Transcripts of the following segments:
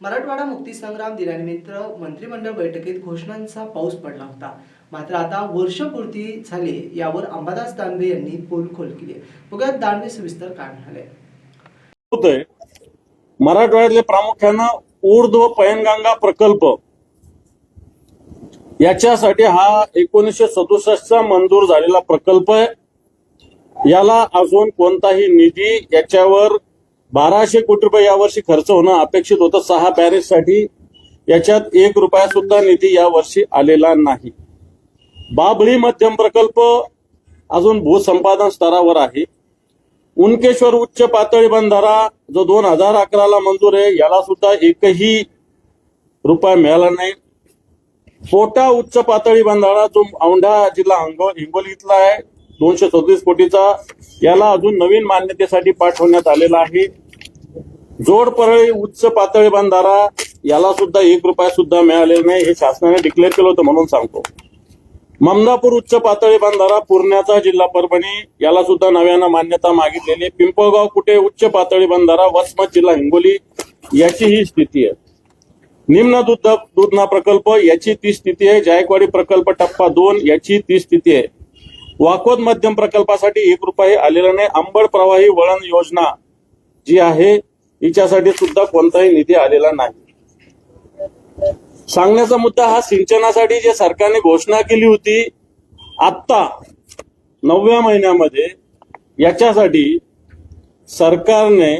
मराठवाडा मुक्तीसंग्राम दिनानिमित्त मंत्रिमंडळ बैठकीत घोषणांचा पाऊस पडला होता. मात्र आता वर्षपूर्ती झाली यावर अंबादास दानवे यांनी पोलखोल केली आहे. बघूयात दानवे सविस्तर काय म्हणाले. मराठवाड्यातले प्रामुख्यानं ऊर्ध्व पयनगंगा प्रकल्प. याच्यासाठी हा एकोणीसशे सदुसष्टचा मंजूर झालेला प्रकल्प आहे. याला अजून कोणताही निधी याच्यावर बाराशे कोटी रुपये यावर्षी खर्च होणं अपेक्षित होतं. सहा बॅरेजसाठी याच्यात एक रुपया सुद्धा निधी यावर्षी आलेला नाही. बाबळी मध्यम प्रकल्प अजून भूसंपादन स्तरावर आहे. उनकेश्वर उच्च पातळी बंधारा जो दोन हजार अकराला मंजूर आहे याला सुद्धा एकही रुपया मिळाला नाही. पोटा उच्च पातळी बंधारा जो औंढा जिल्हा हिंगो हिंगोली इथला आहे दोनशे सदतीस कोटीचा याला अजून नवीन मान्यतेसाठी पाठवण्यात आलेला आहे. जोड परळी उच्च पातळी बांधारा याला सुद्धा एक रुपया सुद्धा मिळालेला नाही हे शासनाने डिक्लेअर केलं होतं म्हणून सांगतो. ममदापूर उच्च पातळी बांधारा पूर्ण्याचा जिल्हा परभणी याला सुद्धा नव्यानं मान्यता मागितलेली पिंपळगाव कुठे उच्च पातळी बांधारा वसमत जिल्हा हिंगोली याची ही स्थिती आहे. निम्न दूध दुधना प्रकल्प याची ती स्थिती आहे. जायकवाडी प्रकल्प टप्पा दोन याची ती स्थिती आहे. वाकोद मध्यम प्रकल्पासाठी एक रुपये आलेला नाही. अंबड प्रवाही वळण योजना जी आहे हिच्यासाठी सुद्धा कोणताही निधी आलेला नाही. सांगण्याचा मुद्दा हा सिंचनासाठी जे सरकारने घोषणा केली होती आत्ता नवव्या महिन्यामध्ये याच्यासाठी सरकारने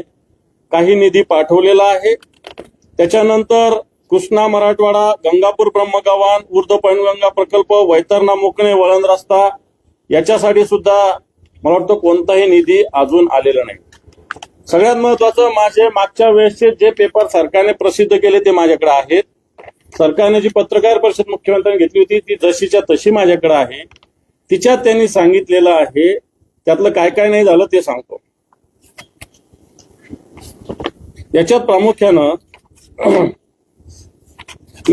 काही निधी पाठवलेला आहे. त्याच्यानंतर कृष्णा मराठवाडा गंगापूर ब्रह्मगावान ऊर्ध्व पैनगंगा प्रकल्प वैतरणा मोकणे वळण रस्ता याच्यासाठी सुद्धा मला वाटतं कोणताही निधी अजून आलेला नाही. सगळ्यात महत्वाचं माझे मागच्या वेळेसचे जे पेपर सरकारने प्रसिद्ध केले ते माझ्याकडे आहेत. सरकारने जी पत्रकार परिषद मुख्यमंत्र्यांनी घेतली होती ती जशीच्या तशी माझ्याकडे आहे. तिच्यात त्यांनी सांगितलेलं आहे त्यातलं काय काय नाही झालं ते सांगतो. याच्यात प्रामुख्यानं